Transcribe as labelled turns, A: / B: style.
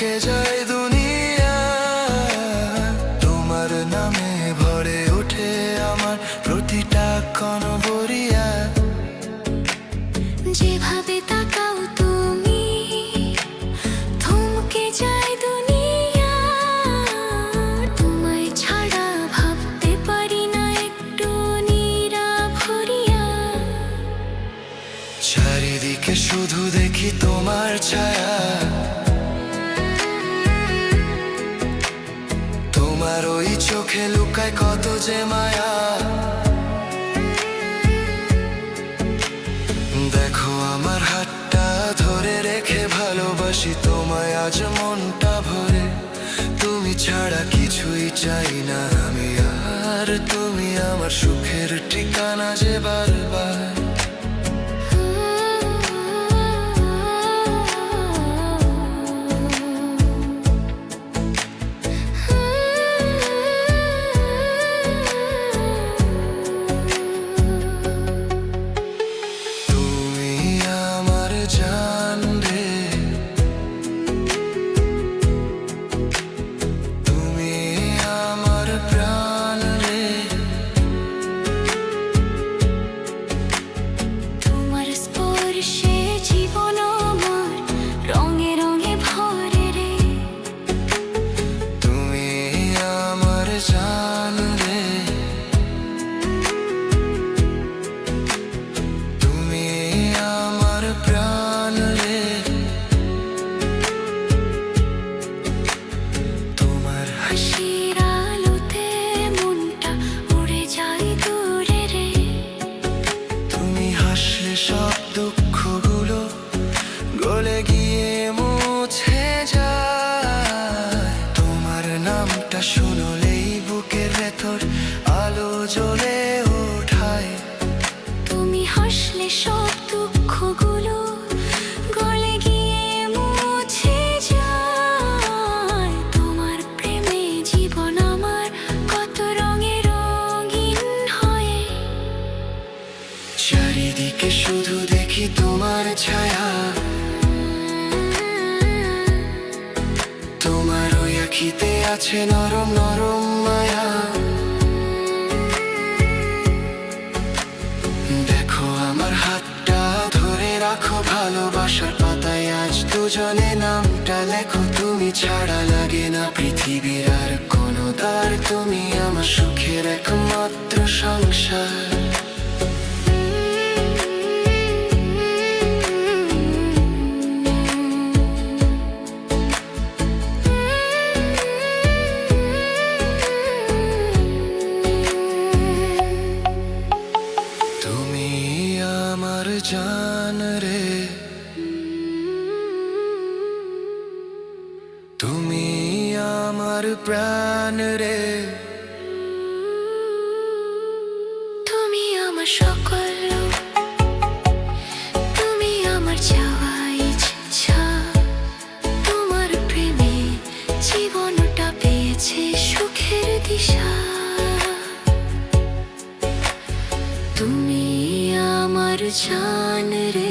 A: যায় দুনিয়া। তোমার নামে ভরে ওঠে আমার প্রতিটা ক্ষণ বরিয়া
B: যেভাবে তাকাও তুমি থমকে যায় দুনিয়া। তোমায় ছাড়া ভাবতে পারি না একটু নিরাভরিয়া
A: চারিদিকে শুধু দেখি তোমার ছায়া। চোখে লুকায় কত যে মায়া। দেখো আমার হাতটা ধরে রেখে ভালোবাসি তোমায়, আজ মনটা ভরে। তুমি ছাড়া কিছুই চাই না আমি, আর তুমি আমার সুখের ঠিকানা যে বারবার। নামটা শুনলেই বুকের ভেতর আলো জ্বলে ওঠায়।
B: তুমি হাসলে সব দুঃখগুলো গলে গিয়ে মুছে যায়। তোমার প্রেমে জীবন আমার কত রঙে রঙিন হয়ে।
A: চারিদিকে শুধু দেখি তোমার ছায়া। আছে নরম নরম মায়া। দেখো আমার হাতটা ধরে রাখো ভালোবাসার পাতায়। আজ দুজনে নামটা লেখো, তুমি ছাড়া লাগে না পৃথিবীর আর কোনো দ্বার। তুমি আমার সুখের একমাত্র সংসার। জান রে তুমি আমার প্রাণ রে
B: তুমি আমার সকল তুমি আমার চাওয়া ইচ্ছা তোমার প্রেমে জীবনটা পেয়েছে সুখের দিশা তুমি আমার জান রে